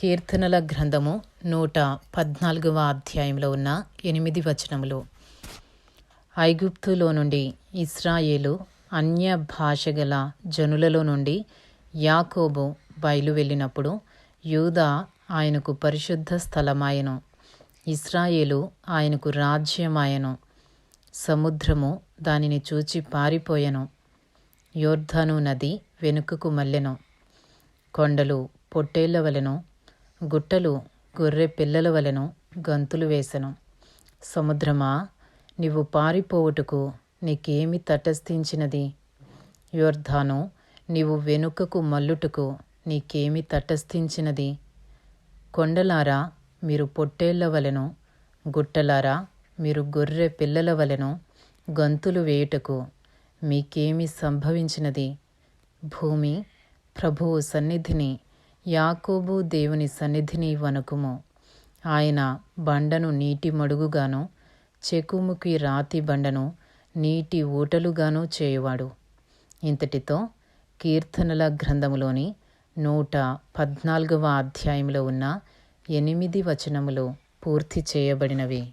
కీర్తనల గ్రంథము నూట పద్నాలుగవ అధ్యాయంలో ఉన్న ఎనిమిది వచనములు. ఐగుప్తులో నుండి ఇస్రాయేలు అన్య భాష గల జనులలో నుండి యాకోబు బయలు వెళ్ళినప్పుడు యూదా ఆయనకు పరిశుద్ధ స్థలమాయను. ఇస్రాయేలు ఆయనకు రాజ్యమాయను. సముద్రము దానిని చూచి పారిపోయెను. యోర్ధను నది వెనుకకు మల్లెను. కొండలు పొట్టేళ్ళ వలెను గుట్టలు గొర్రె పిల్లల వలెను గంతులు వేసెను. సముద్రమా నీవు పారిపోవుటకు నీకేమి తటస్థించినది? యోర్ధాను నీవు వెనుకకు మల్లుటకు నీకేమి తటస్థించినది? కొండలారా మీరు పొట్టేళ్ళ వలెను గుట్టలారా మీరు గొర్రె పిల్లల వలెను గంతులు వేయుటకు మీకేమి సంభవించినది? భూమి ప్రభువు సన్నిధిని యాకోబు దేవుని సన్నిధిని వణుకుము. ఆయన బండను నీటి మడుగుగాను చెకుముకి రాతి బండను నీటి ఊటలుగాను చేయువాడు. ఇంతటితో కీర్తనల గ్రంథములోని నూట పద్నాలుగవ అధ్యాయంలో ఉన్న ఎనిమిది వచనములు పూర్తి చేయబడినవి.